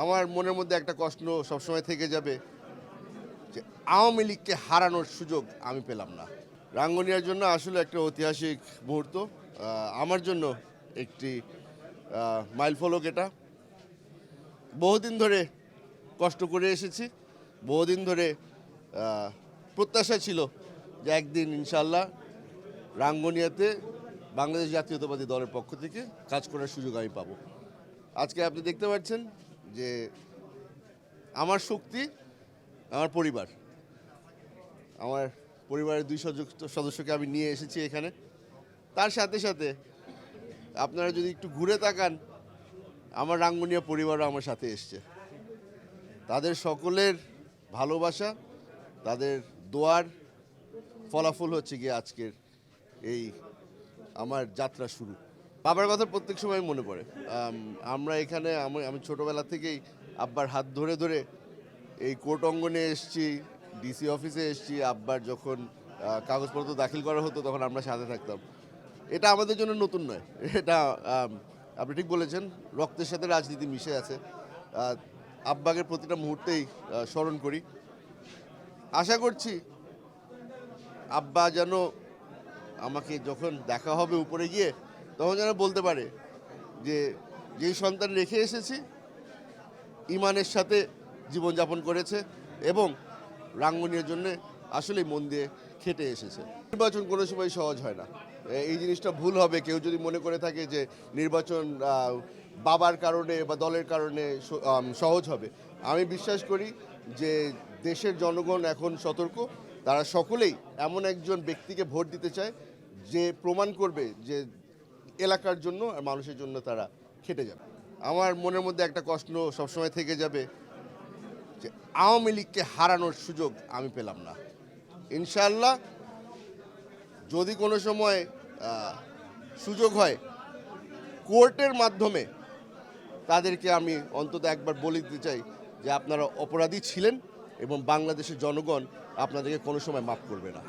আমার মনের মধ্যে একটা কষ্ট সবসময় থেকে যাবে যে আওয়ামী লীগকে হারানোর সুযোগ আমি পেলাম না। রাঙ্গনিয়ার জন্য আসলে একটা ঐতিহাসিক মুহূর্ত। আমার জন্য একটি মাইল ফলক এটা। বহুদিন ধরে কষ্ট করে এসেছি। বহুদিন ধরে প্রত্যাশা ছিল যে একদিন ইনশাল্লাহ রাঙ্গনিয়াতে বাংলাদেশ জাতীয়তাবাদী দলের পক্ষ থেকে কাজ করার সুযোগ আমি পাবো। আজকে আপনি দেখতে পাচ্ছেন যে আমার শক্তি, আমার পরিবার। আমার পরিবারের দুই সদস্য- সদস্যকে আমি নিয়ে এসেছি এখানে। তার সাথে সাথে আপনারা যদি একটু ঘুরে তাকান, আমার রাঙ্গুনিয়া পরিবারও আমার সাথে এসছে। তাদের সকলের ভালোবাসা, তাদের দোয়ার ফলাফল হচ্ছে গিয়ে আজকের এই আমার যাত্রা শুরু। বাবার কথা প্রত্যেক সময় মনে পড়ে। আমরা এখানে আমি আমি ছোটোবেলা থেকেই আব্বার হাত ধরে ধরে এই কোর্ট অঙ্গনে এসছি ডিসি অফিসে এসছি আব্বার যখন কাগজপত্র দাখিল করা হতো তখন আমরা সাথে থাকতাম। এটা আমাদের জন্য নতুন নয়। এটা আপনি ঠিক বলেছেন রক্তের সাথে রাজনীতি মিশে আছে। আহ, আব্বাকের প্রতিটা মুহূর্তেই স্মরণ করি। আশা করছি আব্বা যেন আমাকে যখন দেখা হবে উপরে গিয়ে তখন যেন বলতে পারে যে, যেই সন্তান রেখে এসেছি, ইমানের সাথে জীবনযাপন করেছে এবং রাঙ্গনের জন্য আসলেই মন দিয়ে খেটে এসেছে। নির্বাচন কোনো সময় সহজ হয় না। এই জিনিসটা ভুল হবে। কেউ যদি মনে করে থাকে যে, নির্বাচন বাবার কারণে বা দলের কারণে সহজ হবে। আমি বিশ্বাস করি যে, দেশের জনগণ এখন সতর্ক। তারা সকলেই এমন একজন ব্যক্তিকে ভোট দিতে চায় যে, প্রমাণ করবে যে এলাকার জন্য আর মানুষের জন্য তারা খেটে যাবে। আমার মনের মধ্যে একটা কষ্ট সবসময় থেকে যাবে যে আওয়ামী লীগকে হারানোর সুযোগ আমি পেলাম না। ইনশাল্লাহ যদি কোনো সময় সুযোগ হয়, কোর্টের মাধ্যমে তাদেরকে আমি অন্তত একবার বলে দিতে চাই যে আপনারা অপরাধী ছিলেন এবং বাংলাদেশের জনগণ আপনাদেরকে কোনো সময় মাফ করবে না।